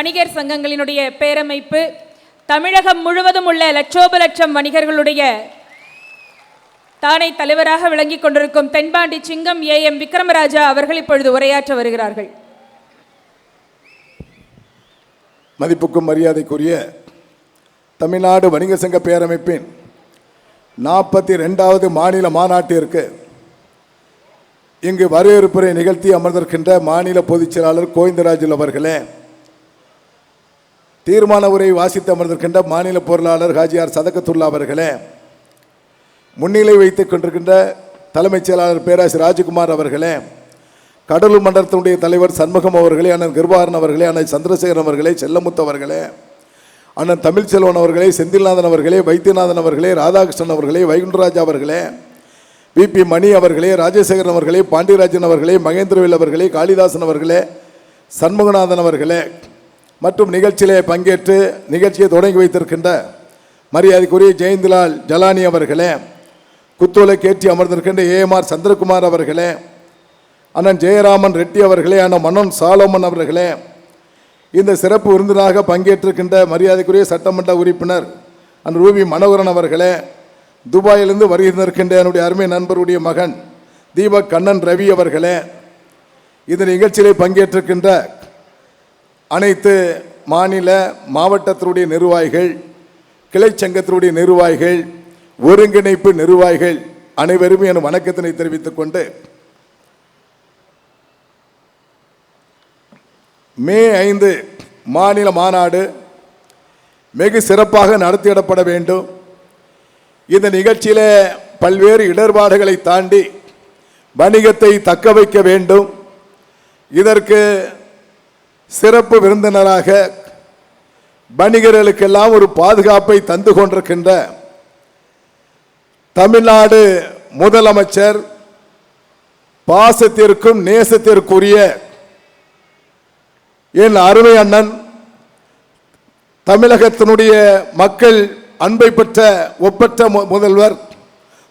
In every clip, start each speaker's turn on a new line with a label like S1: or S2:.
S1: வணிகர் சங்கங்களினுடைய பேரமைப்பு தமிழகம் முழுவதும் உள்ள லட்சோப லட்சம் வணிகர்களுடைய தானை தலைவராக விளங்கிக் கொண்டிருக்கும் தென்பாண்டி சிங்கம் ஏ. எம். விக்ரமராஜா அவர்கள் இப்பொழுது உரையாற்ற வருகிறார்கள்.
S2: மதிப்புக்கும் மரியாதைக்குரிய தமிழ்நாடு வணிக சங்க பேரமைப்பின் நாற்பத்தி ரெண்டாவது மாநில மாநாட்டிற்கு இங்கு வரவேற்புரை நிகழ்த்தி அமர்ந்திருக்கின்ற மாநில பொதுச் செயலாளர் கோவிந்தராஜுல் அவர்களே தீர்மான உரை வாசித்து அமர்ந்திருக்கின்ற மாநில பொருளாளர் ஹாஜியார் சதகத்துல்லா அவர்களே முன்னிலை வைத்துக் கொண்டிருக்கின்ற தலைமைச் செயலாளர் பேராசிரியர் ராஜகுமார் அவர்களே கடலூர் மண்டலத்தினுடைய தலைவர் சண்முகம் அவர்களே அண்ணன் கிருபாரன் அவர்களே அண்ணன் சந்திரசேகரன் அவர்களே செல்லமுத்து அவர்களே அண்ணன் தமிழ்ச்செல்வன் அவர்களே செந்தில்நாதன் அவர்களே வைத்தியநாதன் அவர்களே ராதாகிருஷ்ணன் அவர்களே வைகுண்டராஜ் அவர்களே விபி மணி அவர்களே ராஜசேகரன் அவர்களே பாண்டியராஜன் அவர்களே மகேந்திரவேல் அவர்களே காளிதாசன் அவர்களே சண்முகநாதன் அவர்களே மற்றும் நிகழ்ச்சியிலே பங்கேற்று நிகழ்ச்சியை தொடங்கி வைத்திருக்கின்ற மரியாதைக்குரிய ஜெயந்திலால் ஜலானி அவர்களே குத்தோலை கேற்றி அமர்ந்திருக்கின்ற ஏஎம்ஆர் சந்திரகுமார் அவர்களே அண்ணன் ஜெயராமன் ரெட்டி அவர்களே அண்ணன் மன்னன் சாலோமன் அவர்களே இந்த சிறப்பு விருந்தினராக பங்கேற்றிருக்கின்ற மரியாதைக்குரிய சட்டமன்ற உறுப்பினர் அன் ரூபி மனோகரன் அவர்களே துபாயிலிருந்து வருகின்றிருக்கின்ற என்னுடைய அருமை நண்பருடைய மகன் தீபக் கண்ணன் ரவி அவர்களே இந்த நிகழ்ச்சியிலே பங்கேற்றிருக்கின்ற அனைத்து மாநில மாவட்டத்தினுடைய நிர்வாகிகள் கிளை சங்கத்தினுடைய நிர்வாகிகள் ஒருங்கிணைப்பு நிர்வாகிகள் அனைவரும் என் வணக்கத்தினை தெரிவித்துக் கொண்டு மே ஐந்து மாநில மாநாடு வெகு சிறப்பாக நடத்திடப்பட வேண்டும். இந்த நிகழ்ச்சியில் பல்வேறு இடர்பாடுகளை தாண்டி வணிகத்தை தக்க வைக்க வேண்டும். இதற்கு சிறப்பு விருந்தினராக வணிகர்களுக்கெல்லாம் ஒரு பாதுகாப்பை தந்து கொண்டிருக்கின்ற தமிழ்நாடு முதலமைச்சர் பாசத்திற்கும் நேசத்திற்குரிய என் அருமை அண்ணன் தமிழகத்தினுடைய மக்கள் அன்பை பெற்ற ஒப்பற்ற மு- முதல்வர்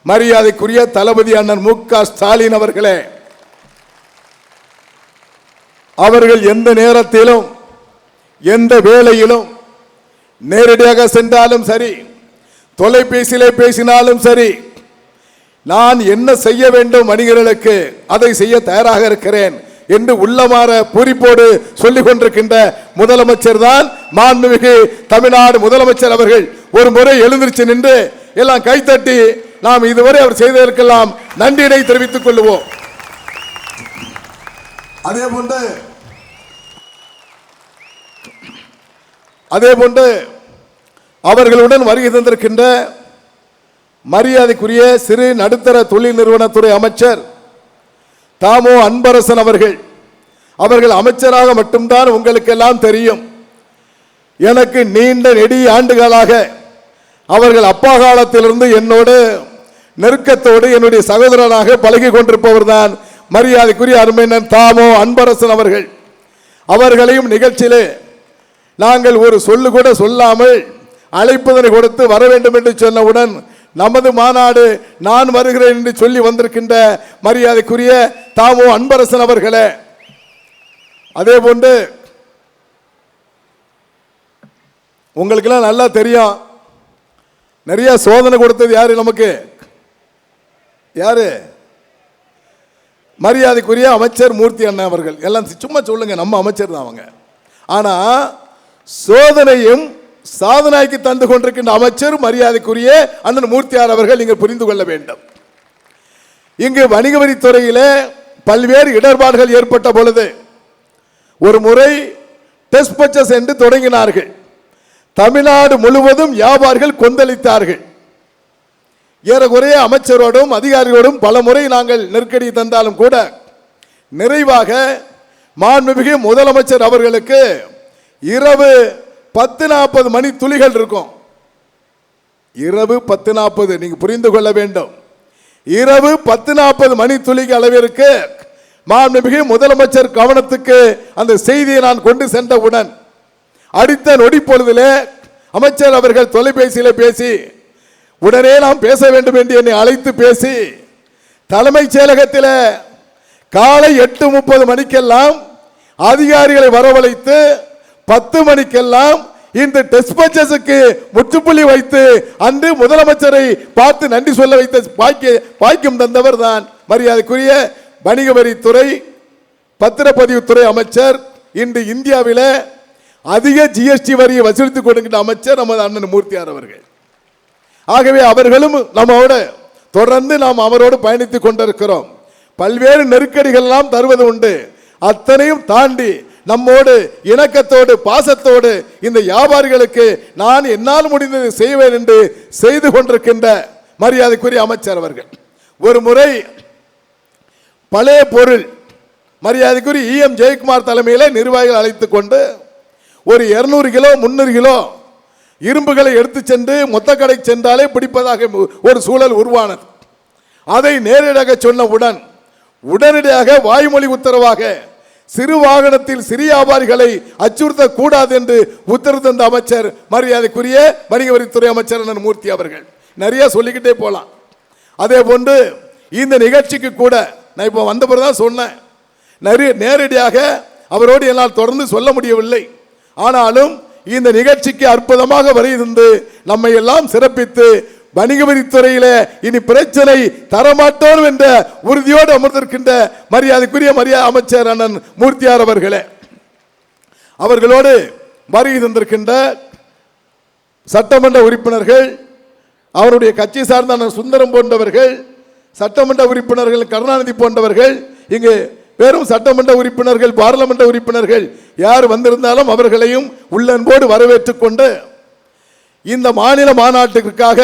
S2: மரியாதைக்குரிய தளபதி அண்ணன் மு க ஸ்டாலின் அவர்களே அவர்கள் எந்த நேரத்திலும் எந்த வேளையிலும் நேரடியாக சென்றாலும் சரி தொலைபேசியிலே பேசினாலும் சரி நான் என்ன செய்ய வேண்டும் மனிதர்களுக்கு அதை செய்ய தயாராக இருக்கிறேன் என்று உள்ளமாற பொறிப்போடு சொல்லிக் கொண்டிருக்கின்ற முதலமைச்சர் தான் மாண்புமிகு தமிழ்நாடு முதலமைச்சர் அவர்கள். ஒரு முறை எழுந்திருச்சு நின்று எல்லாம் கைத்தட்டி நாம் இதுவரை அவர் செய்ததற்கெல்லாம் நன்றியினை தெரிவித்துக் கொள்வோம் அதே போன்று அதே போன்று அவர்களுடன் வருகை தந்திருக்கின்ற மரியாதைக்குரிய சிறு நடுத்தர தொழில் நிறுவனத்துறை அமைச்சர் தாமோ அன்பரசன் அவர்கள். அவர்கள் அமைச்சராக மட்டும்தான் உங்களுக்கெல்லாம் தெரியும். எனக்கு நீண்ட நெடிய ஆண்டுகளாக அவர்கள் அப்பா காலத்திலிருந்து என்னோடு நெருக்கத்தோடு என்னுடைய சகோதரனாக பழகி கொண்டிருப்பவர் தான் மரியாதைக்குரிய அருமையினர் தாமோ அன்பரசன் அவர்கள். அவர்களையும் நிகழ்ச்சியிலே நாங்கள் ஒரு சொல்லு கூட சொல்லாமல் அழைப்பதனை கொடுத்து வர வேண்டும் என்று சொன்னவுடன் நமது மாநாடு நான் வருகிறேன் என்று சொல்லி வந்திருக்கின்ற மரியாதைக்குரிய தாமோ அன்பரசன் அவர்களே அதே போன்று உங்களுக்கெல்லாம் நல்லா தெரியும். நிறைய சோதனை கொடுத்தது யாரு நமக்கு? யாரு? மரியாதைக்குரிய அமைச்சர் மூர்த்தி அண்ணன் அவர்கள். எல்லாம் சும்மா சொல்லுங்க நம்ம அமைச்சர் தான் அவங்க. ஆனால் சோதனையும் சாதனைக்கு தந்து கொண்டிருக்கின்ற அமைச்சர் மரியாதைக்குரிய அண்ணன் மூர்த்தியார் அவர்கள் நீங்கள் புரிந்து கொள்ள வேண்டும். இங்கு வணிக வரித்துறையில் பல்வேறு இடர்பாடுகள் ஏற்பட்ட பொழுது ஒரு முறை டெஸ்ட் பர்ச்சஸ் என்று தொடங்கினார்கள். தமிழ்நாடு முழுவதும் வியாபாரிகள் கொந்தளித்தார்கள். ஏறக்குறைய அமைச்சரோடும் அதிகாரிகளோடும் பல முறை நாங்கள் நெருக்கடி தந்தாலும் கூட நிறைவாக மாண்புமிகு முதலமைச்சர் அவர்களுக்கு இரவு பத்து நாற்பது மணி துளிகள் இருக்கும். இரவு பத்து நாற்பது நீங்க புரிந்து கொள்ள வேண்டும். இரவு பத்து நாற்பது மணி துளிக்கு அளவிற்கு மாண்புமிகு முதலமைச்சர் கவனத்துக்கு அந்த செய்தியை நான் கொண்டு சென்றவுடன் அடுத்த நொடி பொழுதிலே அமைச்சர் அவர்கள் தொலைபேசியில் பேசி உடனே நாம் பேச வேண்டும் என்று என்னை அழைத்து பேசி தலைமைச் செயலகத்தில் காலை எட்டு முப்பது மணிக்கெல்லாம் அதிகாரிகளை வரவழைத்து பத்து மணிக்கெல்லாம் இந்த டெஸ்பச்சஸுக்கு முற்றுப்புள்ளி வைத்து அன்று முதலமைச்சரை பார்த்து நன்றி சொல்ல வைத்த பாக்கிய பாக்கியம் தந்தவர் தான் மரியாதைக்குரிய வணிக வரித்துறை பத்திரப்பதிவுத்துறை அமைச்சர் இன்று இந்தியாவில் அதிக ஜிஎஸ்டி வரியை வசூலித்துக் கொடுக்கின்ற அமைச்சர் நமது அண்ணன் மூர்த்தியார் அவர்கள். ஆகவே அவர்களும் நம்மோட தொடர்ந்து நாம் அவரோடு பயணித்துக் கொண்டிருக்கிறோம். பல்வேறு நெருக்கடிகள் எல்லாம் தருவது உண்டு. அத்தனையும் தாண்டி நம்மோடு இணக்கத்தோடு பாசத்தோடு இந்த வியாபாரிகளுக்கு நான் என்னால் முடிந்தது செய்வேன் என்று செய்து கொண்டிருக்கின்ற மரியாதைக்குரிய அமைச்சர் அவர்கள். ஒரு முறை பழைய பொருள் மரியாதைக்குரிய இஎம் ஜெயக்குமார் தலைமையில் நிர்வாகிகள் அழைத்து கொண்டு ஒரு இருநூறு கிலோ முந்நூறு கிலோ இரும்புகளை எடுத்து சென்று மொத்த கடைக்கு சென்றாலே பிடிப்பதாக ஒரு சூழல் உருவானது. அதை நேரடியாக சொன்னவுடன் உடனடியாக வாய்மொழி உத்தரவாக சிறு வாகனத்தில் சிறு வியாபாரிகளை அச்சுறுத்த கூடாது என்று உத்தரவு தந்த அமைச்சர் மரியாதைக்குரிய வணிக வரித்துறை அமைச்சர் அண்ணன் மூர்த்தி அவர்கள். நிறைய சொல்லிக்கிட்டே போகலாம் அதே போன்று இந்த நிகழ்ச்சிக்கு கூட நான் இப்போ வந்த பிறகு தான் சொன்னேன். நிறைய நேரடியாக அவரோடு என்னால் தொடர்ந்து சொல்ல முடியவில்லை. ஆனாலும் இந்த நிகழ்ச்சிக்கு அற்புதமாக வரையிருந்து நம்மை எல்லாம் சிறப்பித்து வணிக வரித்துறையில இனி பிரச்சனை தரமாட்டோம் என்ற உறுதியோடு அமர்ந்திருக்கின்ற மரியாதைக்குரிய மரியாதை அமைச்சர் அண்ணன் மூர்த்தியார் அவர்களே. அவர்களோடு வருகை தந்திருக்கின்ற சட்டமன்ற உறுப்பினர்கள் அவருடைய கட்சி சார்ந்த அண்ணன் சுந்தரம் போன்றவர்கள் சட்டமன்ற உறுப்பினர்கள் கருணாநிதி போன்றவர்கள் இங்கு வெறும் சட்டமன்ற உறுப்பினர்கள் பாராளுமன்ற உறுப்பினர்கள் யார் வந்திருந்தாலும் அவர்களையும் உள்ளன்போடு வரவேற்றுக் கொண்டு இந்த மாநில மாநாட்டுக்காக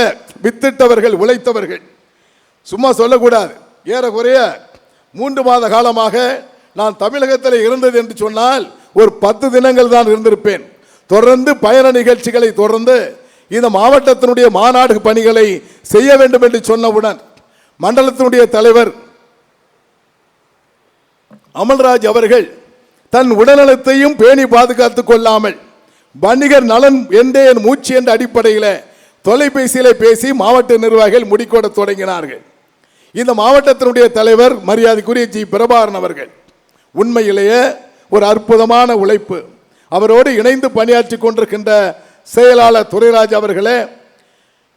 S2: வித்திட்டவர்கள் உழைத்தவர்கள். சும்மா சொல்லக்கூடாது. ஏறக்குறைய மூன்று மாத காலமாக நான் தமிழகத்தில் இருந்தது என்று சொன்னால் ஒரு பத்து தினங்கள் தான் இருந்திருப்பேன். தொடர்ந்து பயண நிகழ்ச்சிகளை தொடர்ந்து இந்த மாவட்டத்தினுடைய மாநாடு பணிகளை செய்ய வேண்டும் என்று சொன்னவுடன் மண்டலத்தினுடைய தலைவர் அமல்ராஜ் அவர்கள் தன் உடல்நலத்தையும் பேணி பாதுகாத்துக் கொள்ளாமல் வணிகர் நலன் என்றே என் மூச்சு என்ற அடிப்படையில் தொலைபேசியில் பேசி மாவட்ட நிர்வாகிகள் முடிக்கோட தொடங்கினார்கள். இந்த மாவட்டத்தினுடைய தலைவர் மரியாதைக்குரிய ஜி. பிரபாகரன் அவர்கள் உண்மையிலேயே ஒரு அற்புதமான உழைப்பு. அவரோடு இணைந்து பணியாற்றி கொண்டிருக்கின்ற செயலாளர் துரைராஜ் அவர்களே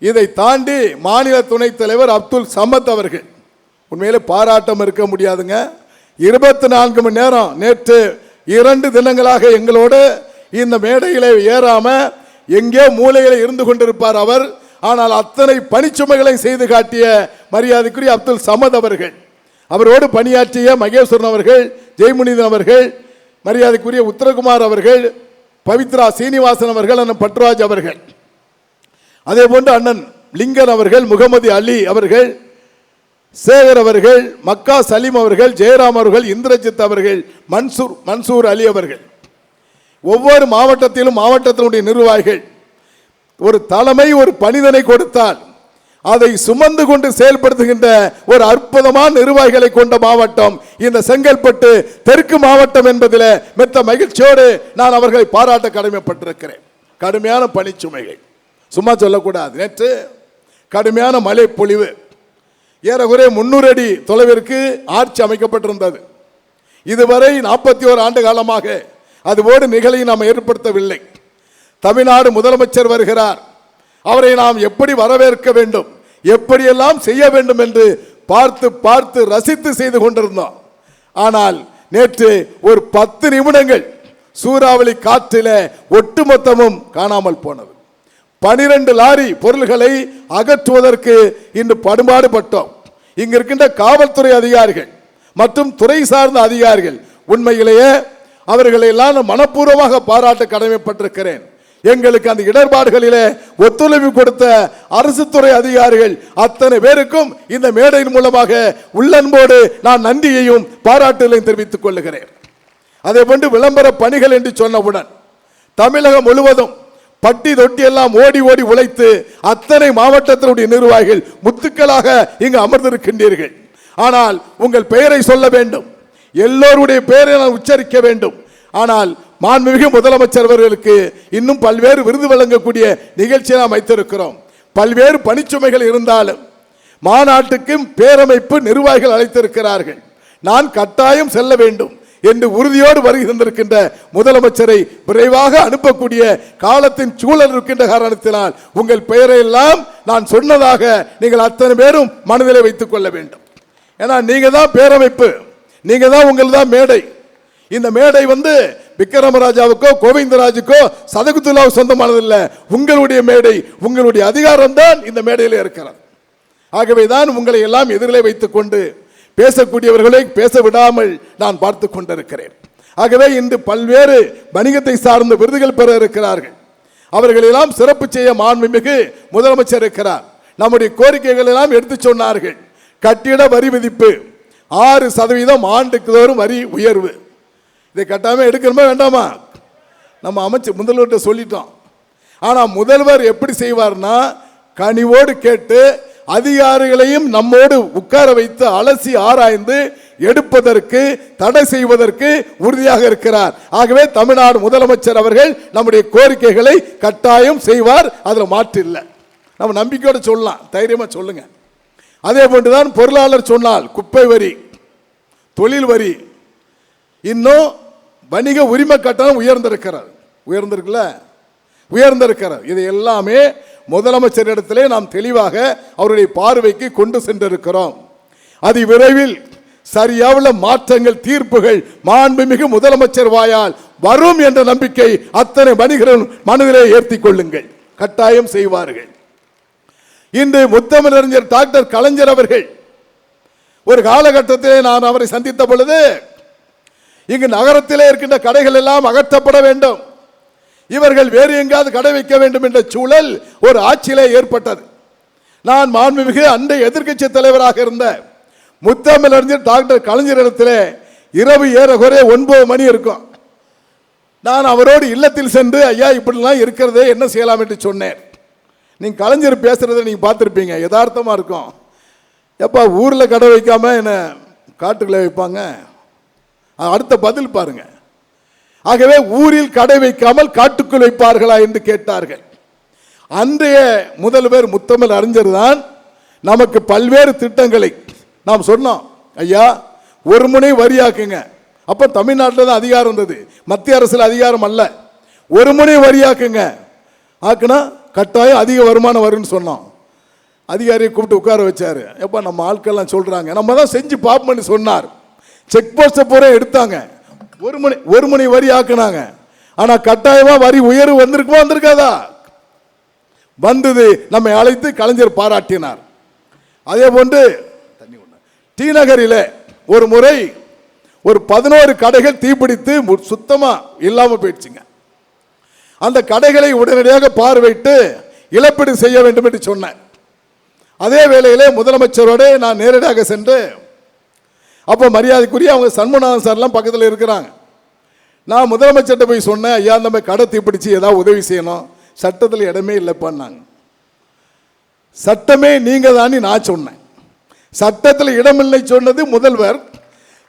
S2: இதை தாண்டி மாநில துணைத் தலைவர் அப்துல் சமத் அவர்கள் உண்மையில் பாராட்டம் இருக்க முடியாதுங்க. இருபத்தி நான்கு மணி நேரம் நேற்று இரண்டு தினங்களாக எங்களோடு இந்த மேடையில் ஏறாம எங்கே மூலையில் இருந்து கொண்டிருப்பார் அவர். ஆனால் அத்தனை பணிச்சுமைகளை செய்து காட்டிய மரியாதைக்குரிய அப்துல் சமத் அவர்கள் அவரோடு பணியாற்றிய மகேஸ்வரன் அவர்கள் ஜெய்முனிதன் அவர்கள் மரியாதைக்குரிய உத்தரகுமார் அவர்கள் பவித்ரா சீனிவாசன் அவர்கள் அண்ணன் பட்ராஜ் அவர்கள். அதே போன்று அண்ணன் லிங்கன் அவர்கள் முகமது அலி அவர்கள் சேகர் அவர்கள் மக்கா சலீம் அவர்கள் ஜெயராம் அவர்கள் இந்திரஜித் அவர்கள் மன்சூர் மன்சூர் அலி அவர்கள். ஒவ்வொரு மாவட்டத்திலும் மாவட்டத்தினுடைய நிர்வாகிகள் ஒரு தலைமை ஒரு பணிதனை கொடுத்தால் அதை சுமந்து கொண்டு செயல்படுத்துகின்ற ஒரு அற்புதமான நிர்வாகிகளை கொண்ட மாவட்டம். இந்த செங்கல்பட்டு தெற்கு மாவட்டம் என்பதில் மெத்த மகிழ்ச்சியோடு நான் அவர்களை பாராட்ட கடமைப்பட்டிருக்கிறேன். கடுமையான பணிச்சுமைகள் சும்மா சொல்லக்கூடாது. நேற்று கடுமையான மழை பொழிவு ஏறக்குறைய முன்னூறு அடி தொலைவிற்கு ஆட்சி அமைக்கப்பட்டிருந்தது. இதுவரை நாற்பத்தி ஓரு ஆண்டு காலமாக அதுபோடு நிகழை நாம் ஏற்படுத்தவில்லை. தமிழ்நாடு முதலமைச்சர் வருகிறார். அவரை நாம் எப்படி வரவேற்க வேண்டும்? எப்படியெல்லாம் செய்ய வேண்டும் என்று பார்த்து பார்த்து ரசித்து செய்து கொண்டிருந்தோம். ஆனால் நேற்று ஒரு பத்து நிமிடங்கள் சூறாவளி காற்றில ஒட்டுமொத்தமும் காணாமல் போனது. பனிரெண்டு லாரி பொருள்களை அகற்றுவதற்கு இன்று படுபாடுபட்டோம். இங்கிருக்கின்ற காவல்துறை அதிகாரிகள் மற்றும் துறை சார்ந்த அதிகாரிகள் உண்மையிலேயே அவர்களை எல்லாம் நான் மனப்பூர்வமாக பாராட்ட கடமைப்பட்டிருக்கிறேன். எங்களுக்கு அந்த இடர்பாடுகளிலே ஒத்துழைப்பு கொடுத்த அரசு துறை அதிகாரிகள் அத்தனை பேருக்கும் இந்த மேடையின் மூலமாக உள்ளன்போடு நான் நன்றியையும் பாராட்டுகளையும் தெரிவித்துக் கொள்ளுகிறேன். அதே போன்று விளம்பர பணிகள் என்று சொன்னவுடன் தமிழகம் முழுவதும் பட்டி தொட்டி எல்லாம் ஓடி ஓடி உழைத்து அத்தனை மாவட்டத்தினுடைய நிர்வாகிகள் முத்துக்களாக இங்கு அமர்ந்திருக்கின்றீர்கள். ஆனால் உங்கள் பெயரை சொல்ல வேண்டும். எல்லோருடைய பெயரை நான் உச்சரிக்க வேண்டும். ஆனால் மாண்புமிகு முதலமைச்சர் அவர்களுக்கு இன்னும் பல்வேறு விருது வழங்கக்கூடிய நிகழ்ச்சியை நாம் வைத்திருக்கிறோம். பல்வேறு பணிச்சுமைகள் இருந்தாலும் மாநாட்டுக்கும் பேரமைப்பு நிர்வாகிகள் அழைத்திருக்கிறார்கள். நான் கட்டாயம் செல்ல வேண்டும் என்று உறுதியோடு வருகின்றிருக்கின்ற முதலமைச்சரை விரைவாக அனுப்பக்கூடிய காலத்தின் சூழல் இருக்கின்ற காரணத்தினால் உங்கள் பெயரை எல்லாம் நான் சொன்னதாக நீங்கள் அத்தனை பேரும் மனதிலே வைத்துக் கொள்ள வேண்டும். ஏன்னா நீங்க தான் பேரமைப்பு. நீங்கள் தான் உங்கள் தான் மேடை. இந்த மேடை வந்து விக்ரமராஜாவுக்கோ கோவிந்தராஜுக்கோ சதகுத்துல்லாவு சொந்தமானதில்லை. உங்களுடைய மேடை உங்களுடைய அதிகாரம் தான் இந்த மேடையில் இருக்கிறது. ஆகவே தான் உங்களை எல்லாம் எதிரிலே வைத்துக் கொண்டு பேசக்கூடியவர்களை பேச விடாமல் நான் பார்த்து கொண்டிருக்கிறேன். ஆகவே இன்று பல்வேறு வணிகத்தை சார்ந்த விருதுகள் பெற இருக்கிறார்கள். அவர்களெல்லாம் சிறப்பு செய்ய மாண்புமிகு முதலமைச்சர் இருக்கிறார். நம்முடைய கோரிக்கைகள் எல்லாம் எடுத்து சொன்னார்கள். கட்டிட வரி விதிப்பு ஆறு சதவீதம் ஆண்டுக்கு தோறும் வரி உயர்வு. இதை கட்டாமல் எடுக்கணுமா வேண்டாமா? நம்ம அமைச்சு முதல்வர்கிட்ட சொல்லிட்டோம். ஆனால் முதல்வர் எப்படி செய்வார்னா கனிவோடு கேட்டு அதிகாரிகளையும் நம்மோடு உட்கார வைத்து அலசி ஆராய்ந்து எடுப்பதற்கு தடை செய்வதற்கு உறுதியாக இருக்கிறார். ஆகவே தமிழ்நாடு முதலமைச்சர் அவர்கள் நம்முடைய கோரிக்கைகளை கட்டாயம் செய்வார். அதில் மாற்றில்லை நம்ம நம்பிக்கையோடு சொல்லலாம். தைரியமாக சொல்லுங்கள் அதே போன்றுதான் பொருளாளர் சொன்னால் குப்பை வரி தொழில் வரி இன்னும் வணிக உரிமை கட்டணம் உயர்ந்திருக்கிறது. உயர்ந்திருக்குல்ல? உயர்ந்திருக்கிறது. இது எல்லாமே முதலமைச்சரிடத்திலே நாம் தெளிவாக அவருடைய பார்வைக்கு கொண்டு சென்றிருக்கிறோம். அது விரைவில் சரியாவுள்ள மாற்றங்கள் தீர்ப்புகள் மாண்புமிகு முதலமைச்சர் வாயால் வரும் என்ற நம்பிக்கை அத்தனை வணிகரும் மனதிலே ஏற்றிக் கொள்ளுங்கள். கட்டாயம் செய்வார்கள். இன்று முத்தமிழறிஞர் டாக்டர் கலைஞர் அவர்கள் ஒரு காலகட்டத்திலே நான் அவரை சந்தித்த பொழுது இங்கு நகரத்திலே இருக்கின்ற கடைகள் எல்லாம் அகற்றப்பட வேண்டும். இவர்கள் வேறு எங்காவது கடை வைக்க வேண்டும் என்ற சூழல் ஒரு ஆட்சியிலே ஏற்பட்டது. நான் மாண்புமிகு அண்டை எதிர்க்கட்சி தலைவராக இருந்த முத்தமிழறிஞர் டாக்டர் கலைஞரிடத்திலே இரவு ஏறக்குறைய ஒன்பது மணி இருக்கும். நான் அவரோடு இல்லத்தில் சென்று ஐயா இப்படிலாம் இருக்கிறதே என்ன செய்யலாம்? என்று சொன்னேன். நீங்கள் கலைஞர் பேசுகிறத நீங்கள் பார்த்துருப்பீங்க யதார்த்தமாக இருக்கும். எப்போ ஊரில் கடை வைக்காமல் என்ன காட்டுக்குள்ளே வைப்பாங்க? அடுத்த பதில் பாருங்க. ஆகவே ஊரில் கடை வைக்காமல் காட்டுக்குள் வைப்பார்களா என்று கேட்டார்கள். அன்றைய முதல்வர் முத்தமிழ் அறிஞர் தான் நமக்கு பல்வேறு திட்டங்களை நாம் சொன்னோம். ஐயா ஒரு முனை வரியாக்குங்க. அப்போ தமிழ்நாட்டில் தான் அதிகாரம் இருந்தது. மத்திய அரசில் அதிகாரம் அல்ல. ஒரு முனை வரியாக்குங்க. ஆக்குனா கட்டாயம் அதிக வருமானம் வரும்னு சொன்னோம் அதிகாரியை கூப்பிட்டு உட்கார வச்சாரு. எப்போ நம்ம ஆட்கள்லாம் சொல்கிறாங்க நம்ம தான் செஞ்சு பார்ப்போம்னு சொன்னார். செக் போஸ்ட்டை பூரா எடுத்தாங்க. ஒரு மணி ஒரு மணி வரி ஆக்குனாங்க. ஆனால் கட்டாயமாக வரி உயர்வு வந்திருக்குமா வந்திருக்காதா? வந்தது நம்மை அழைத்து கலைஞர் பாராட்டினார். அதே போன்று டி நகரில் ஒரு முறை ஒரு பதினோரு கடைகள் தீப்பிடித்து சுத்தமாக இல்லாமல் போயிடுச்சுங்க. அந்த கடைகளை உடனடியாக பார்வையிட்டு இழப்பீடு செய்ய வேண்டும் என்று சொன்னேன் அதே வேளையிலே முதலமைச்சரோடு நான் நேரடியாக சென்று அப்போ மரியாதைக்குரிய அவங்க சண்முகநாதன் சார்லாம் பக்கத்தில் இருக்கிறாங்க. நான் முதலமைச்சர்கிட்ட போய் சொன்னேன் ஐயா நம்ம கடை தீப்பிடிச்சு ஏதாவது உதவி செய்யணும். சட்டத்தில் இடமே இல்லைப்பான்னாங்க. சட்டமே நீங்கள் தானே நான் சொன்னேன். சட்டத்தில் இடமில்லை சொன்னது முதல்வர்.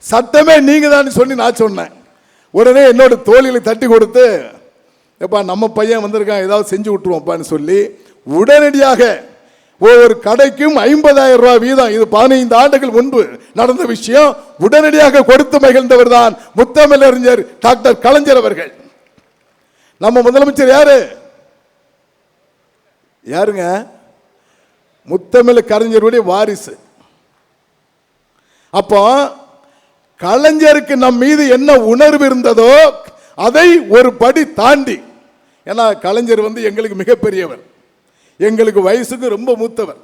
S2: சட்டமே நீங்கள் தான் சொல்லி நான் சொன்னேன். உடனே என்னோட தோழிகளை தட்டி கொடுத்து எப்பா நம்ம பையன் வந்திருக்கான் ஏதாவது செஞ்சு விட்டுருவோம்ப்பான்னு சொல்லி உடனடியாக ஒவ்வொரு கடைக்கும் ஐம்பதாயிரம் ரூபாய் வீதம் இது பதினைந்து ஆண்டுகள் முன்பு நடந்த விஷயம் உடனடியாக கொடுத்து மகிழ்ந்தவர் தான் முத்தமிழறிஞர் டாக்டர் கலைஞர் அவர்கள். நம்ம முதலமைச்சர் யாரு? யாருங்க? முத்தமிழ் கலைஞருடைய வாரிசு. அப்போ கலைஞருக்கு நம் மீது என்ன உணர்வு இருந்ததோ அதை ஒரு படி தாண்டி ஏன்னா கலைஞர் வந்து எங்களுக்கு மிகப்பெரியவர். எங்களுக்கு வயசுக்கு ரொம்ப மூத்தவர்.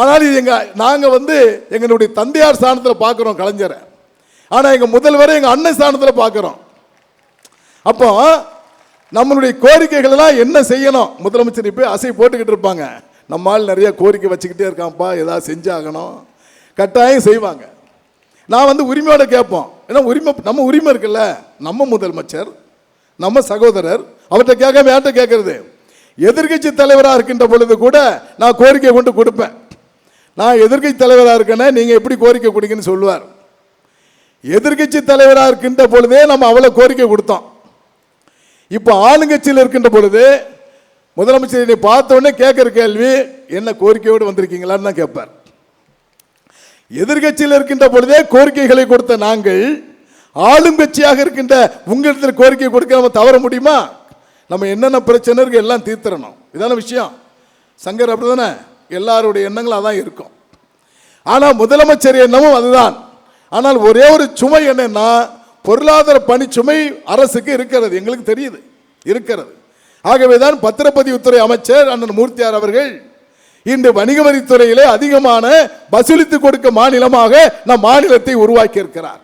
S2: ஆனால் இது நாங்கள் வந்து எங்களுடைய தந்தையார் ஸ்தானத்தில் பார்க்குறோம் கலைஞரை. ஆனால் எங்கள் முதல்வரை எங்கள் அண்ணன் ஸ்தானத்தில் பார்க்குறோம் அப்போ நம்மளுடைய கோரிக்கைகளெல்லாம் என்ன செய்யணும்? முதலமைச்சர் இப்போ அசை போட்டுக்கிட்டு இருப்பாங்க. நம்மால் நிறைய கோரிக்கை வச்சுக்கிட்டே இருக்கான்ப்பா ஏதாவது செஞ்சாகணும். கட்டாயம் செய்வாங்க. நான் வந்து உரிமையோட கேட்போம். ஏன்னா உரிமை நம்ம உரிமை இருக்குல்ல. நம்ம முதலமைச்சர் நம்ம சகோதரர் அவர்கிட்ட கேட்காம யார்கிட்ட கேட்கறது? எதிர்க்கட்சி தலைவராக இருக்கின்ற பொழுது கூட நான் கோரிக்கை கொண்டு கொடுப்பேன். நான் எதிர்க்கட்சி தலைவராக இருக்கேன்னா நீங்கள் எப்படி கோரிக்கை கொடுங்கன்னு சொல்லுவார். எதிர்க்கட்சி தலைவராக இருக்கின்ற பொழுதே நம்ம அவ்வளோ கோரிக்கை கொடுத்தோம். இப்போ ஆளுங்கட்சியில் இருக்கின்ற பொழுது முதலமைச்சர் என்னை பார்த்த உடனே கேட்குற கேள்வி என்ன கோரிக்கையோடு வந்திருக்கீங்களான்னு தான் கேட்பார். எதிர்கட்சியில் இருக்கின்ற பொழுதே கோரிக்கைகளை கொடுத்த நாங்கள் ஆளும் கட்சியாக இருக்கின்ற உங்களிடத்தில் கோரிக்கை கொடுக்க நம்ம தவற முடியுமா? நம்ம என்னென்ன பிரச்சனை இருக்குது எல்லாம் தீர்த்துறணும் இதான விஷயம். சங்கர் அப்படிதானே? எல்லாருடைய எண்ணங்களும் அதான் இருக்கும். ஆனால் முதலமைச்சர் எண்ணமும் அதுதான். ஆனால் ஒரே ஒரு சுமை என்னன்னா பொருளாதார பணி சுமை அரசுக்கு இருக்கிறது. எங்களுக்கு தெரியுது. இருக்கிறது. ஆகவே தான் பத்திரப்பதிவுத்துறை அமைச்சர் அண்ணன் மூர்த்தியார் அவர்கள் இன்று வணிக வரித்துறையிலே அதிகமான வசூலித்து கொடுக்க மாநிலமாக நம் மாநிலத்தை உருவாக்கி இருக்கிறார்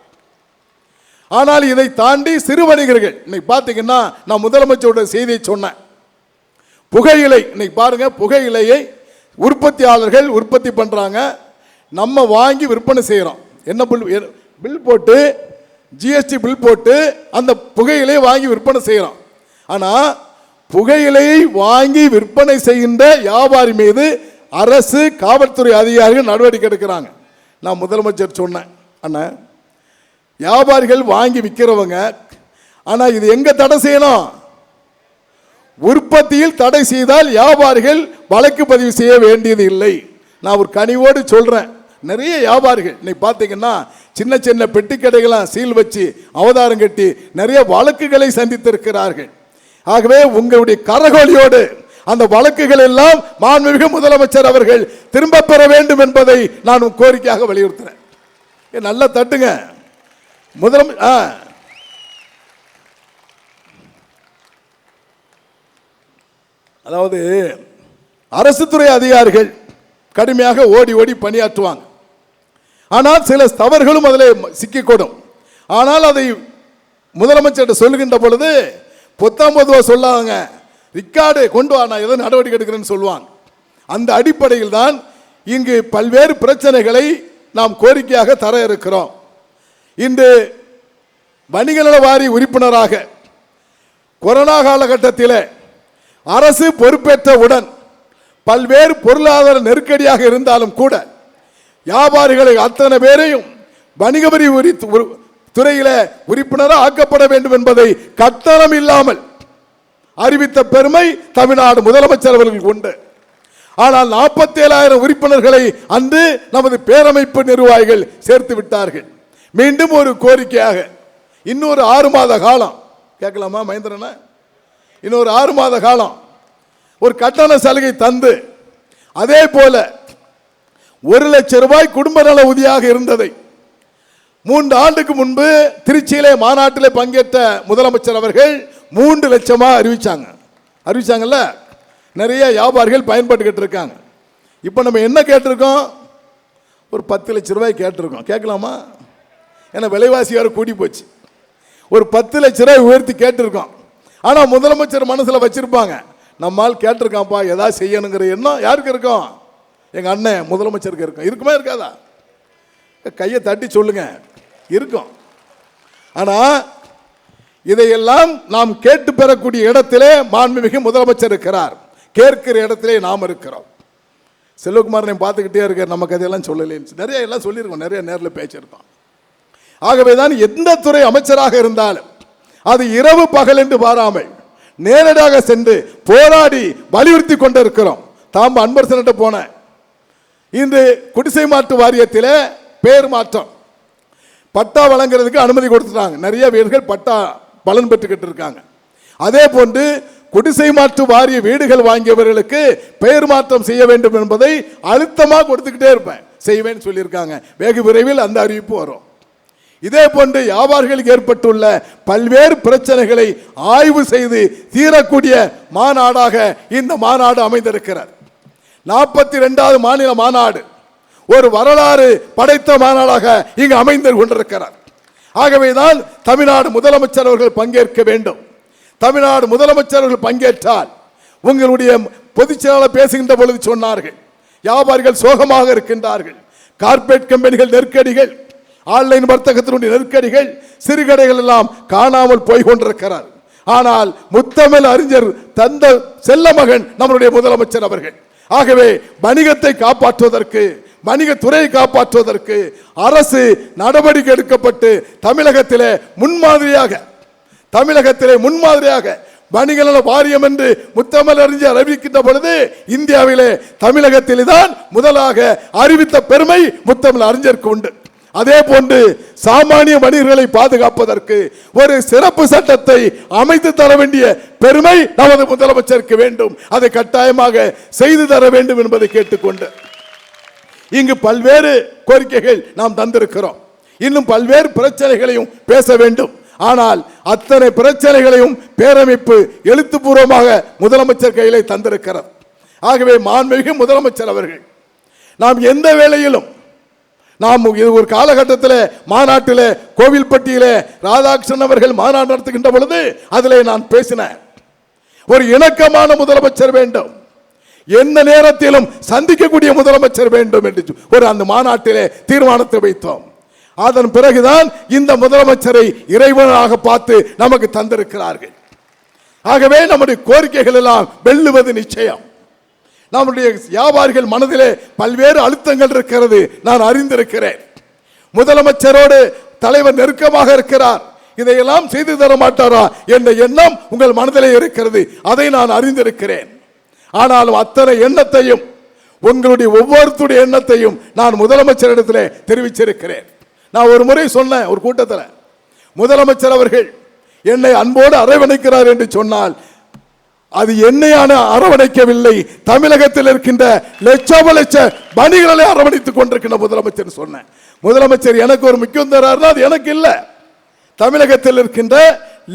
S2: ஆனால் இதை தாண்டி சிறு வணிகர்கள் இன்னைக்கு பார்த்தீங்கன்னா நான் முதலமைச்சரோட செய்தியை சொன்னேன். புகையிலை இன்னைக்கு பாருங்க புகையிலையை உற்பத்தியாளர்கள் உற்பத்தி பண்ணுறாங்க நம்ம வாங்கி விற்பனை செய்கிறோம் என்ன பில் எ- பில் போட்டு ஜிஎஸ்டி பில் போட்டு அந்த புகையிலையை வாங்கி விற்பனை செய்கிறோம் ஆனால் புகையிலையை வாங்கி விற்பனை செய்கின்ற வியாபாரி மீது அரசு காவல்துறை அதிகாரிகள் நடவடிக்கை எடுக்கிறாங்க. நான் முதலமைச்சர் சொன்னேன். அண்ணன் வியாபாரிகள் வாங்கி விற்கிறவங்க ஆனால் இது எங்கே தடை செய்யணும்? உற்பத்தியில் தடை செய்தால் வியாபாரிகள் வழக்கு பதிவு செய்ய வேண்டியது இல்லை. நான் ஒரு கனிவோடு சொல்கிறேன் நிறைய வியாபாரிகள் இன்னைக்கு பார்த்தீங்கன்னா சின்ன சின்ன பெட்டி கடைகளாம் சீல் வச்சு அவதாரம் கட்டி நிறைய வழக்குகளை சந்தித்திருக்கிறார்கள். ஆகவே உங்களுடைய கரகோலியோடு அந்த வழக்குகள் எல்லாம் மாண்புமிகு முதலமைச்சர் அவர்கள் திரும்ப பெற வேண்டும் என்பதை நான் உன் கோரிக்கையாக வலியுறுத்துறேன். ஏ, நல்லா தட்டுங்க. முதலமை ஆ. அதாவது அரசு துறை அதிகாரிகள் கடுமையாக ஓடி ஓடி பணியாற்றுவாங்க. ஆனால் சில தவறுகளும் அதில் சிக்கிக்கூடும். ஆனால் அதை முதலமைச்சர்கிட்ட சொல்லுகின்ற பொழுது பொத்தாம் பொதுவாக சொல்லாங்க ரிக்கார்டு கொண்டு வா நான் எதோ நடவடிக்கை எடுக்கிறேன்னு சொல்லுவாங்க. அந்த அடிப்படையில் தான் இங்கு பல்வேறு பிரச்சனைகளை நாம் கோரிக்கையாக தர இருக்கிறோம். இன்று வணிக நல வாரி உறுப்பினராக கொரோனா காலகட்டத்தில் அரசு பொறுப்பேற்றவுடன் பல்வேறு பொருளாதார நெருக்கடியாக இருந்தாலும் கூட வியாபாரிகளை அத்தனை பேரையும் வணிக வரி உரி உரு- துறையில உறுப்பினராக ஆக்கப்பட வேண்டும் என்பதை கட்டணம் இல்லாமல் அறிவித்த பெருமை தமிழ்நாடு முதலமைச்சர் அவர்களுக்கு உண்டு. ஆனால் நாற்பத்தி ஏழாயிரம் உறுப்பினர்களை அன்று நமது பேரமைப்பு நிர்வாகிகள் சேர்த்து விட்டார்கள். மீண்டும் ஒரு கோரிக்கையாக இன்னொரு ஆறு மாத காலம் கேட்கலாமா மகேந்திரனா? இன்னொரு ஆறு மாத காலம் ஒரு கட்டண சலுகை தந்து அதே போல ஒரு லட்சம் ரூபாய் குடும்ப நல உதவியாக இருந்ததை மூன்று ஆண்டுக்கு முன்பு திருச்சியிலே மாநாட்டிலே பங்கேற்ற முதலமைச்சர் அவர்கள் மூன்று லட்சமாக அறிவிச்சாங்க. அறிவிச்சாங்கல்ல? நிறைய வியாபாரிகள் பயன்பட்டுக்கிட்டு இருக்காங்க. இப்போ நம்ம என்ன கேட்டிருக்கோம்? ஒரு பத்து லட்ச ரூபாய் கேட்டிருக்கோம். கேட்கலாமா? ஏன்னா விலைவாசி வேறு கூடி போச்சு. ஒரு பத்து லட்ச ரூபாய் உயர்த்தி கேட்டிருக்கோம் ஆனால் முதலமைச்சர் மனசில் வச்சுருப்பாங்க. நம்மால் கேட்டிருக்கான்ப்பா எதா செய்யணுங்கிற எண்ணம் யாருக்கு இருக்கும்? எங்கள் அண்ணன் முதலமைச்சருக்கு இருக்கும். இருக்குமா இருக்காதா? கையை தட்டி சொல்லுங்க. இருக்கும். ஆனால் இதையெல்லாம் நாம் கேட்டு பெறக்கூடிய இடத்திலே மாண்புமிகு முதலமைச்சர் இருக்கிறார். கேட்கிற இடத்திலே நாம் இருக்கிறோம். செல்வகுமாரனை பார்த்துக்கிட்டே இருக்கார். நமக்கு அதையெல்லாம் சொல்லலேன்னு நிறைய எல்லாம் சொல்லியிருக்கோம். நிறைய நேரில் பேச்சிருக்கோம் ஆகவே தான் எந்த துறை அமைச்சராக இருந்தாலும் அது இரவு பகல் என்று பாராமல் நேரடியாக சென்று போராடி வலியுறுத்தி கொண்டிருக்கிறோம். தாம் அன்பரசன்கிட்ட போனேன். இன்று குடிசை மாற்று வாரியத்தில் பேர் மாற்றம். பட்டா வழங்குறதுக்கு அனுமதி கொடுத்துட்டாங்க. நிறைய வீடுகள் பட்டா பலன் பெற்றுக்கிட்டு இருக்காங்க. அதே போன்று குடிசை மாற்று வாரிய வீடுகள் வாங்கியவர்களுக்கு பெயர் மாற்றம் செய்ய வேண்டும் என்பதை அழுத்தமாக கொடுத்துக்கிட்டே இருப்பேன். செய்வேன்னு சொல்லியிருக்காங்க. வெகு விரைவில் அந்த அறிவிப்பு வரும். இதே போன்று வியாபாரிகளுக்கு ஏற்பட்டுள்ள பல்வேறு பிரச்சனைகளை ஆய்வு செய்து தீரக்கூடிய மாநாடாக இந்த மாநாடு அமைந்திருக்கிறது. நாற்பத்தி ரெண்டாவது மாநில மாநாடு ஒரு வரலாறு படைத்த மாநாடாக இங்கு அமைந்து கொண்டிருக்கிறார் ஆகவேதான் தமிழ்நாடு முதலமைச்சர் அவர்கள் பங்கேற்க வேண்டும். தமிழ்நாடு முதலமைச்சர் அவர்கள் பங்கேற்றால் உங்களுடைய பொதுச் செயலாளர் பேசுகின்ற பொழுது சொன்னார்கள். வியாபாரிகள் சோகமாக இருக்கின்றார்கள். கார்ப்பரேட் கம்பெனிகள் நெருக்கடிகள். ஆன்லைன் வர்த்தகத்தினுடைய நெருக்கடிகள் சிறுகடைகள் எல்லாம் காணாமல் போய் கொண்டிருக்கிறார். ஆனால் முத்தமிழ் அறிஞர் தந்த செல்ல மகன் நம்மளுடைய முதலமைச்சர் அவர்கள். ஆகவே வணிகத்தை காப்பாற்றுவதற்கு வணிகத்துறையை காப்பாற்றுவதற்கு அரசு நடவடிக்கை எடுக்கப்பட்டு தமிழகத்திலே முன்மாதிரியாக தமிழகத்திலே முன்மாதிரியாக வணிக நல வாரியம் என்று முத்தமிழ் அறிஞர் அறிவிக்கின்ற பொழுது இந்தியாவிலே தமிழகத்திலே தான் முதலாக அறிவித்த பெருமை முத்தமிழ் அறிஞருக்கு உண்டு. அதே போன்று சாமானிய மனிதர்களை பாதுகாப்பதற்கு ஒரு சிறப்பு சட்டத்தை அமைத்து தர வேண்டிய பெருமை நமது முதலமைச்சருக்கு வேண்டும். அதை கட்டாயமாக செய்து தர வேண்டும் என்பதை கேட்டுக்கொண்டு இங்கு பல்வேறு கோரிக்கைகள் நாம் தந்திருக்கிறோம். இன்னும் பல்வேறு பிரச்சனைகளையும் பேச வேண்டும். ஆனால் அத்தனை பிரச்சனைகளையும் பேரமைப்பு எழுத்துப்பூர்வமாக முதலமைச்சர் கையிலே தந்திருக்கிறார் ஆகவே மாண்புமிகு முதலமைச்சர் அவர்கள் நாம் எந்த வேளையிலும் நாம் இது ஒரு காலகட்டத்தில் மாநாட்டில் கோவில்பட்டியிலே ராதாகிருஷ்ணன் அவர்கள் மாநாடு நடத்துகின்ற பொழுது அதிலே நான் பேசினேன். ஒரு இணக்கமான முதலமைச்சர் வேண்டும். எந்த நேரத்திலும் சந்திக்கக்கூடிய முதலமைச்சர் வேண்டும் என்று ஒரு அந்த மாநாட்டிலே தீர்மானத்தை வைத்தோம். அதன் பிறகுதான் இந்த முதலமைச்சரை இறைவனாக பார்த்து நமக்கு தந்திருக்கிறார்கள். ஆகவே நம்முடைய கோரிக்கைகள் எல்லாம் வெல்லுவது நிச்சயம். நம்முடைய வியாபாரிகள் மனதிலே பல்வேறு அழுத்தங்கள் இருக்கிறது. நான் அறிந்திருக்கிறேன். முதலமைச்சரோடு தலைவர் நெருக்கமாக இருக்கிறார். இதையெல்லாம் செய்து தர மாட்டாரா என்ற எண்ணம் உங்கள் மனதிலே இருக்கிறது. அதை நான் அறிந்திருக்கிறேன். ஆனாலும் அத்தனை எண்ணத்தையும் உங்களுடைய ஒவ்வொருத்தருடைய எண்ணத்தையும் நான் முதலமைச்சரிடத்தில் தெரிவிச்சிருக்கிறேன். நான் ஒரு முறை சொன்னேன் ஒரு கூட்டத்தில். முதலமைச்சர் அவர்கள் என்னை அன்போடு அரவணைக்கிறார் என்று சொன்னால் அது என்னையான அரவணைக்கவில்லை. தமிழகத்தில் இருக்கின்ற லட்சம் லட்ச பணிகளை அரவணைத்துக் கொண்டிருக்கின்ற முதலமைச்சர் சொன்னேன். முதலமைச்சர் எனக்கு ஒரு முக்கியம் தராருன்னா அது எனக்கு இல்லை. தமிழகத்தில் இருக்கின்ற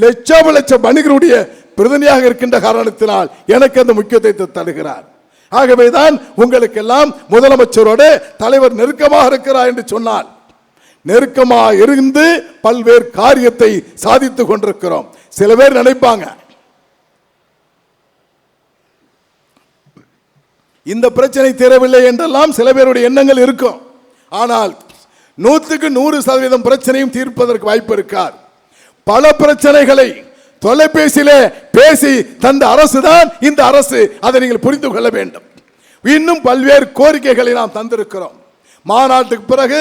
S2: லட்சம் லட்ச பணிகளுடைய பிரதிநிதியாக இருக்கின்ற காரணத்தினால் எனக்கு அந்த முக்கியத்துவத்தை தருகிறார். ஆகவேதான் உங்களுக்கெல்லாம் முதலமைச்சரோடு தலைவர் நெருக்கமாக இருக்கிறார் என்று சொன்னால் நெருக்கமாக இருந்து பல்வேறு காரியத்தை சாதித்துக் கொண்டிருக்கிறோம். சில பேர் நினைப்பாங்க இந்த பிரச்சனை தீரவில்லை என்றெல்லாம் சில பேருடைய எண்ணங்கள் இருக்கும். ஆனால் நூற்றுக்கு நூறு சதவீதம் பிரச்சனையும் தீர்ப்பதற்கு வாய்ப்பு இருக்கார் பல பிரச்சனைகளை தொலைபேசியிலே பேசி தந்த அரசு தான் இந்த அரசு. அதை நீங்கள் புரிந்து கொள்ள வேண்டும். இன்னும் பல்வேறு கோரிக்கைகளை நாம் தந்திருக்கிறோம். மாநாட்டுக்கு பிறகு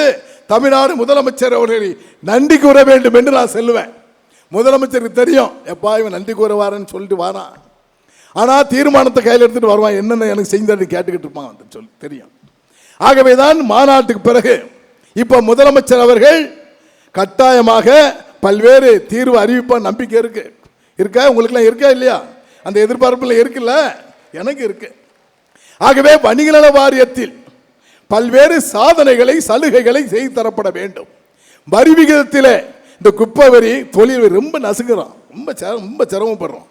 S2: தமிழ்நாடு முதலமைச்சர் அவர்களை நன்றி கூற வேண்டும் என்று நான் செல்லுவேன். முதலமைச்சருக்கு தெரியும் எப்பா இவன் நன்றி கூறுவாருன்னு சொல்லிட்டு வாரான். ஆனால் தீர்மானத்தை கையில் எடுத்துட்டு வருவான். என்னென்ன எனக்கு செய்தாரு கேட்டுக்கிட்டு இருப்பான் வந்து சொல்லி தெரியும். ஆகவே தான் மாநாட்டுக்கு பிறகு இப்போ முதலமைச்சர் அவர்கள் கட்டாயமாக பல்வேறு தீர்வு அறிவிப்பா நம்பிக்கை இருக்கு. இருக்கா? உங்களுக்குலாம் இருக்கா இல்லையா? அந்த எதிர்பார்ப்பில் இருக்குல்ல? எனக்கு இருக்கு. ஆகவே வணிக நல வாரியத்தில் பல்வேறு சாதனைகளை சலுகைகளை செய்து தரப்பட வேண்டும். வரி விகிதத்தில் இந்த குப்பை வரி தொழில் ரொம்ப நசுங்குறோம் ரொம்ப ரொம்ப சிரமப்படுறோம்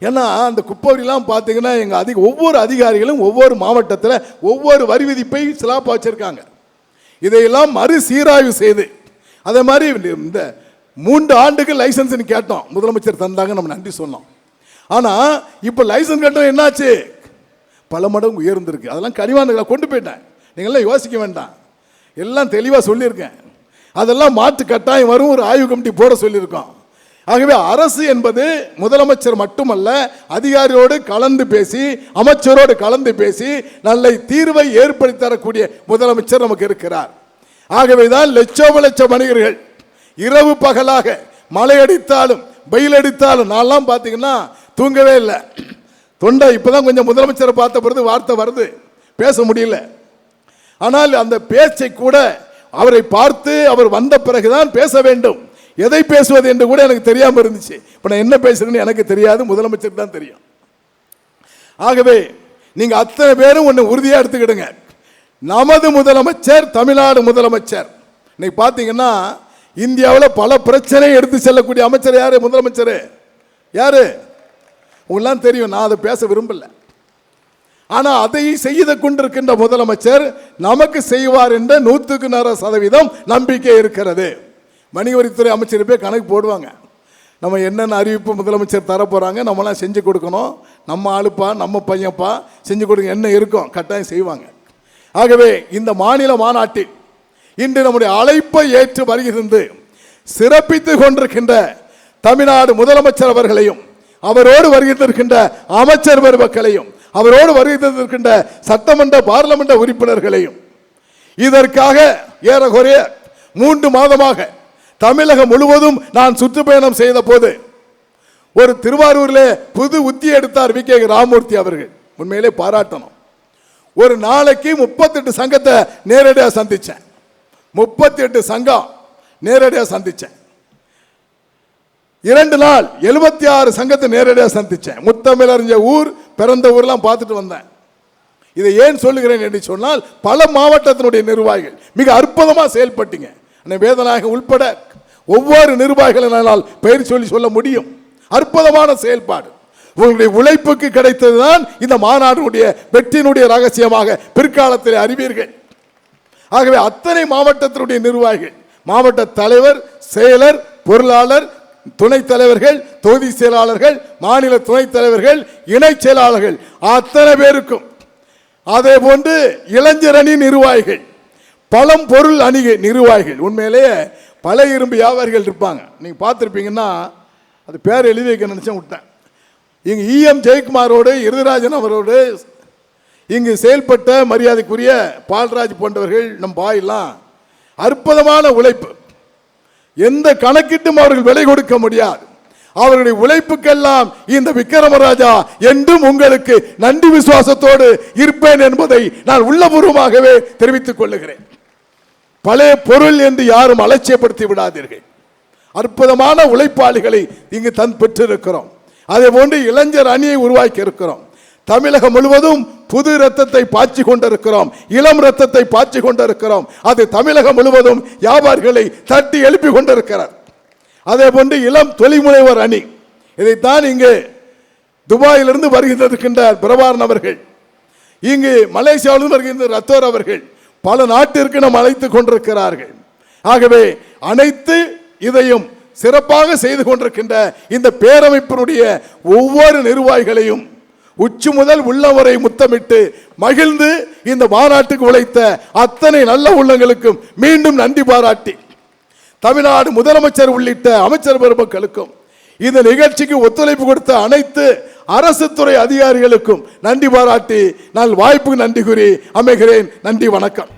S2: ஏன்னா அந்த குப்பவரிலாம் பார்த்தீங்கன்னா எங்கள் அதிக ஒவ்வொரு அதிகாரிகளும் ஒவ்வொரு மாவட்டத்தில் ஒவ்வொரு வரி விதிப்பை சிலாப்பாக வச்சுருக்காங்க. இதையெல்லாம் மறு சீராய்வு செய்து அதே மாதிரி இந்த மூன்று ஆண்டுக்கு லைசன்ஸ்னு கேட்டோம். முதலமைச்சர் தந்தாங்க நம்ம நன்றி சொன்னோம். ஆனால் இப்போ லைசன்ஸ் கேட்டோம் என்னாச்சு? பல மடங்கு உயர்ந்திருக்கு. அதெல்லாம் கனிவான கொண்டு போயிட்டேன். நீங்கள்லாம் யோசிக்க வேண்டாம். எல்லாம் தெளிவாக சொல்லியிருக்கேன். அதெல்லாம் மாற்று கட்டாயம் வரும் ஒரு ஆய்வு கமிட்டி போட சொல்லியிருக்கோம். ஆகவே அரசு என்பது முதலமைச்சர் மட்டுமல்ல அதிகாரியோடு கலந்து பேசி அமைச்சரோடு கலந்து பேசி நல்ல தீர்வை ஏற்படுத்தி தரக்கூடிய முதலமைச்சர் நமக்கு இருக்கிறார். ஆகவே தான் லட்சம் லட்சம் மனிதர்கள் இரவு பகலாக மழை அடித்தாலும் வெயில் அடித்தாலும் நான்லாம் பார்த்தீங்கன்னா தூங்கவே இல்லை. தொண்டை இப்போதான் கொஞ்சம் முதலமைச்சரை பார்த்த பிறகு வார்த்தை வருது. பேச முடியல. ஆனால் அந்த பேச்சை கூட அவரை பார்த்து அவர் வந்த பிறகுதான் பேச வேண்டும். எதை பேசுவது என்று கூட எனக்கு தெரியாமல் இருந்துச்சு. இப்போ நான் என்ன பேசுறேன்னு எனக்கு தெரியாது முதலமைச்சர் தான் தெரியும். ஆகவே நீங்கள் அத்தனை பேரும் ஒன்று உறுதியாக எடுத்துக்கிடுங்க. நமது முதலமைச்சர் தமிழ்நாடு முதலமைச்சர். இன்னைக்கு பார்த்தீங்கன்னா இந்தியாவில் பல பிரச்சனை எடுத்து செல்லக்கூடிய அமைச்சர் யார்? முதலமைச்சர். யாரு? உங்களாம் தெரியும் நான் அதை பேச விரும்பல. ஆனால் அதை செய்து கொண்டிருக்கின்ற முதலமைச்சர் நமக்கு செய்வார் என்ற நூற்றுக்கு நூறு சதவீதம் நம்பிக்கை இருக்கிறது. வணிகவரித்துறை அமைச்சர் போய் கணக்கு போடுவாங்க. நம்ம என்னென்ன அறிவிப்பு முதலமைச்சர் தர போகிறாங்க நம்மளாம் செஞ்சு கொடுக்கணும். நம்ம ஆளுப்பா நம்ம பையன்ப்பா செஞ்சு கொடுங்க என்ன இருக்கும் கட்டாயம் செய்வாங்க. ஆகவே இந்த மாநில மாநாட்டில் இன்று நம்முடைய அழைப்பை ஏற்று வருகிறது சிறப்பித்து கொண்டிருக்கின்ற தமிழ்நாடு முதலமைச்சர் அவர்களையும் அவரோடு வருகின்றிருக்கின்ற அமைச்சர் பெருமக்களையும் அவரோடு வருகின்றிருக்கின்ற சட்டமன்ற பார்லமென்ற உறுப்பினர்களையும் இதற்காக ஏறக்குறைய மூன்று மாதமாக தமிழகம் முழுவதும் நான் சுற்றுப்பயணம் செய்த போது ஒரு திருவாரூரில் புது உத்தி எடுத்தார் வி. கே. ராமூர்த்தி அவர்கள். உண்மையிலே பாராட்டணும். ஒரு நாளைக்கு முப்பத்தெட்டு சங்கத்தை நேரடியாக சந்தித்தேன் முப்பத்தி எட்டு சங்கம் நேரடியாக சந்தித்தேன் இரண்டு நாள் எழுபத்தி ஆறு சங்கத்தை நேரடியாக சந்தித்தேன் முத்தமிழறிஞ்ச ஊர் பிறந்த ஊர்லாம் பார்த்துட்டு வந்தேன். இதை ஏன் சொல்லுகிறேன் என்று சொன்னால் பல மாவட்டத்தினுடைய நிர்வாகிகள் மிக அற்புதமாக செயல்பட்டீங்க. வேதனாக உள்பட ஒவ்வொரு நிர்வாகிகளால் பெயர் சொல்லி சொல்ல முடியும். அற்புதமான செயல்பாடு. உங்களுடைய உழைப்புக்கு கிடைத்ததுதான் இந்த மாநாடுடைய வெற்றியினுடைய ரகசியமாக பிற்காலத்தில் அறிவீர்கள். ஆகவே அத்தனை மாவட்டத்தினுடைய நிர்வாகிகள் மாவட்ட தலைவர் செயலர் பொருளாளர் துணைத் தலைவர்கள் தொகுதி செயலாளர்கள் மாநில துணைத் தலைவர்கள் இணை செயலாளர்கள் அத்தனை பேருக்கும். அதே போன்று இளைஞரணி நிர்வாகிகள் பழம் பொருள் அணிகை நிர்வாகிகள். உண்மையிலேயே பல இரும்பு வியாபாரிகள் இருப்பாங்க. நீங்கள் பார்த்துருப்பீங்கன்னா அது பேர் எழுதி வைக்க நினச்சேன் விட்டேன். இங்கே இஎம் ஜெயக்குமாரோடு இருதராஜன் அவரோடு இங்கு செயல்பட்ட மரியாதைக்குரிய பால்ராஜ் போன்றவர்கள் நம் பாயெல்லாம் அற்புதமான உழைப்பு. எந்த கணக்கிட்டும் அவர்கள் விலை கொடுக்க முடியாது. அவர்களுடைய உழைப்புக்கெல்லாம் இந்த விக்கிரமராஜா என்றும் உங்களுக்கு நன்றி விசுவாசத்தோடு இருப்பேன் என்பதை நான் உள்ளபூர்வமாகவே தெரிவித்துக் கொள்ளுகிறேன். பழைய பொருள் என்று யாரும் அலட்சியப்படுத்தி விடாதீர்கள். அற்புதமான உழைப்பாளிகளை இங்கு தன் பெற்றிருக்கிறோம். அதே போன்று இளைஞர் அணியை உருவாக்கி இருக்கிறோம். தமிழகம் முழுவதும் புது ரத்தத்தை பாய்ச்சி கொண்டிருக்கிறோம். இளம் ரத்தத்தை பாய்ச்சி கொண்டிருக்கிறோம். அது தமிழகம் முழுவதும் வியாபாரிகளை தட்டி எழுப்பி கொண்டிருக்கிறார். அதே போன்று இளம் தொழில்முனைவர் அணி இதைத்தான் இங்கு துபாயிலிருந்து வருகின்றிருக்கின்ற பிரபாரன் அவர்கள். இங்கு மலேசியாவிலிருந்து வருகின்ற ரத்தோர் அவர்கள். பல நாட்டிற்கு நாம் அழைத்து கொண்டிருக்கிறார்கள். ஆகவே அனைத்து இதையும் சிறப்பாக செய்து கொண்டிருக்கின்ற இந்த பேரமைப்பினுடைய ஒவ்வொரு நிர்வாகிகளையும் உச்சி முதல் உள்ளவரை முத்தமிட்டு மகிழ்ந்து இந்த மாநாட்டுக்கு உழைத்த அத்தனை நல்ல உள்ளங்களுக்கும் மீண்டும் நன்றி பாராட்டி தமிழ்நாடு முதலமைச்சர் உள்ளிட்ட அமைச்சர் பெருமக்களுக்கும் இந்த நிகழ்ச்சிக்கு ஒத்துழைப்பு கொடுத்த அனைத்து அரசு துறை அதிகாரிகளுக்கும் நன்றி பாராட்டி நான் வாய்ப்புக்கு நன்றி கூறி அமைகிறேன். நன்றி வணக்கம்.